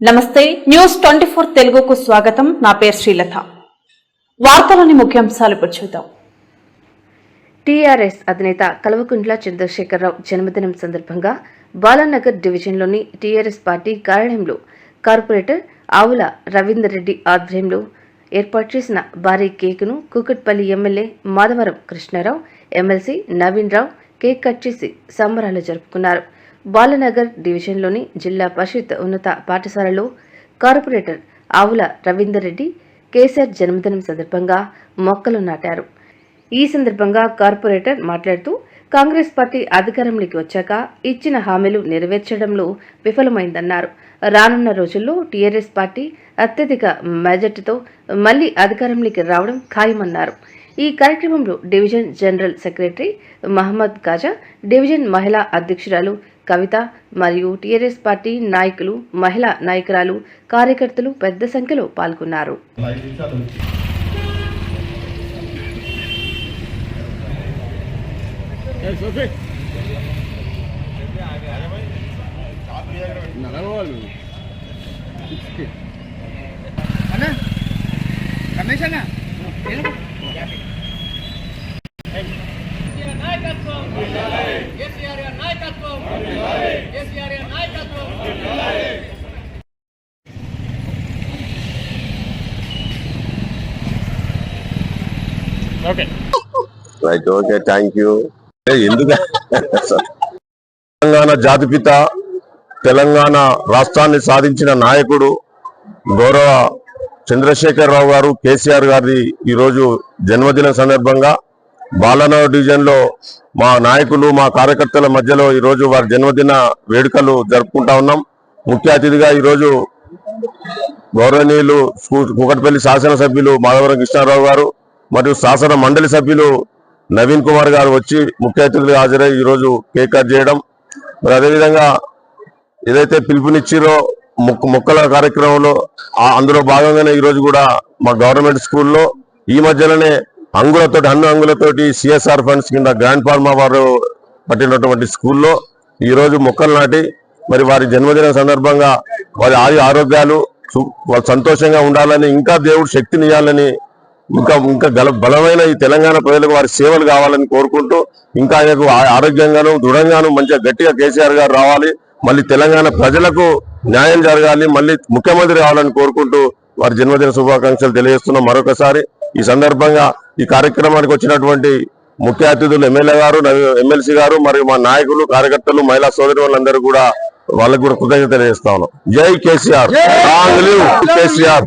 నమస్తే news twenty four తెలుగుకు స్వాగతం. నా పేరు శ్రీలత. వార్తలోని ముఖ్యాంశాలు ఇప్పుడు చూద్దాం. టీఆర్ఎస్ అధినేత కల్వకుంట్ల చంద్రశేఖరరావు జన్మదినం సందర్భంగా బాలానగర్ డివిజన్లోని టీఆర్ఎస్ పార్టీ కార్యాలయంలో కార్పొరేటర్ ఆవుల రవీందర్ రెడ్డి ఆధ్వర్యంలో ఏర్పాటు చేసిన భారీ కేకును Kukatpally MLA Madhavaram Krishnarao MLC Naveen Rao cake cut చేసి సంబరాలు జరుపుకున్నారు. బాలనగర్ డివిజన్లోని జిల్లా పరిషత్ ఉన్నత పాఠశాలలో కార్పొరేటర్ ఆవుల రవీందర్ రెడ్డి కేసీఆర్ జన్మదినం సందర్భంగా మొక్కలు నాటారు. ఈ సందర్భంగా కార్పొరేటర్ మాట్లాడుతూ కాంగ్రెస్ పార్టీ అధికారంలోకి వచ్చాక ఇచ్చిన హామీలు నెరవేర్చడంలో విఫలమైందన్నారు. రానున్న రోజుల్లో టీఆర్ఎస్ పార్టీ అత్యధిక మెజార్టీతో మళ్ళీ అధికారంలోకి రావడం ఖాయమన్నారు. ఈ కార్యక్రమంలో division general secretary Mohammed Khaja division మహిళా అధ్యక్షురాలు కవిత మరియు టీఆర్ఎస్ పార్టీ నాయకులు మహిళా నాయకురాలు కార్యకర్తలు పెద్ద సంఖ్యలో పాల్గొన్నారు. అన్నా రమేష్ అన్న కేసీఆర్ గారి నాయకత్వం కేసీఆర్ గారి నాయకత్వం రైట్ ఓకే థ్యాంక్ యూ ఎందుకు? తెలంగాణ జాతిపిత తెలంగాణ రాష్ట్రాన్ని సాధించిన నాయకుడు గౌరవ చంద్రశేఖరరావు గారు కేసీఆర్ గారి ఈరోజు జన్మదిన సందర్భంగా బాలనగర్ డివిజన్లో మా నాయకులు మా కార్యకర్తల మధ్యలో ఈరోజు వారి జన్మదిన వేడుకలు జరుపుకుంటా ఉన్నాం. ముఖ్య అతిథిగా ఈరోజు గౌరవనీయులు కూకట్పల్లి శాసనసభ్యులు మాధవరం కృష్ణారావు గారు మరియు శాసన మండలి సభ్యులు నవీన్ కుమార్ గారు వచ్చి ముఖ్య అతిథులుగా హాజరై ఈరోజు కేక్ కట్ చేయడం. మరి అదేవిధంగా ఏదైతే పిలుపునిచ్చిరో మొక్క మొక్కల కార్యక్రమంలో ఆ- అందులో భాగంగానే ఈరోజు కూడా మా గవర్నమెంట్ స్కూల్లో ఈ మధ్యలోనే అంగులతోటి అన్ని అంగులతోటి సిఎస్ఆర్ ఫండ్స్ కింద గ్రాండ్ ఫార్మా వారు పట్టినటువంటి స్కూల్లో ఈ రోజు మొక్కలు నాటి మరి వారి జన్మదిన సందర్భంగా వారి ఆయు ఆరోగ్యాలు వాళ్ళు సంతోషంగా ఉండాలని ఇంకా దేవుడు శక్తిని ఇవ్వాలని ఇంకా ఇంకా గల బలమైన ఈ తెలంగాణ ప్రజలకు వారి సేవలు కావాలని కోరుకుంటూ ఇంకా ఆయనకు ఆరోగ్యంగాను దృఢంగాను మంచిగా గట్టిగా కేసీఆర్ గారు రావాలి. మళ్ళీ తెలంగాణ ప్రజలకు న్యాయం జరగాలి. మళ్ళీ ముఖ్యమంత్రి కావాలని కోరుకుంటూ వారి జన్మదిన శుభాకాంక్షలు తెలియజేస్తున్నాం. మరొకసారి ఈ సందర్భంగా ఈ కార్యక్రమానికి వచ్చినటువంటి ముఖ్య అతిథులు ఎమ్మెల్యే గారు ఎమ్మెల్సీ గారు మరియు మా నాయకులు కార్యకర్తలు మహిళా సోదరి వాళ్ళందరూ కూడా వాళ్ళకు కూడా కృతజ్ఞత తెలియజేస్తా ఉన్నాం. జై కేసీఆర్. కేసీఆర్.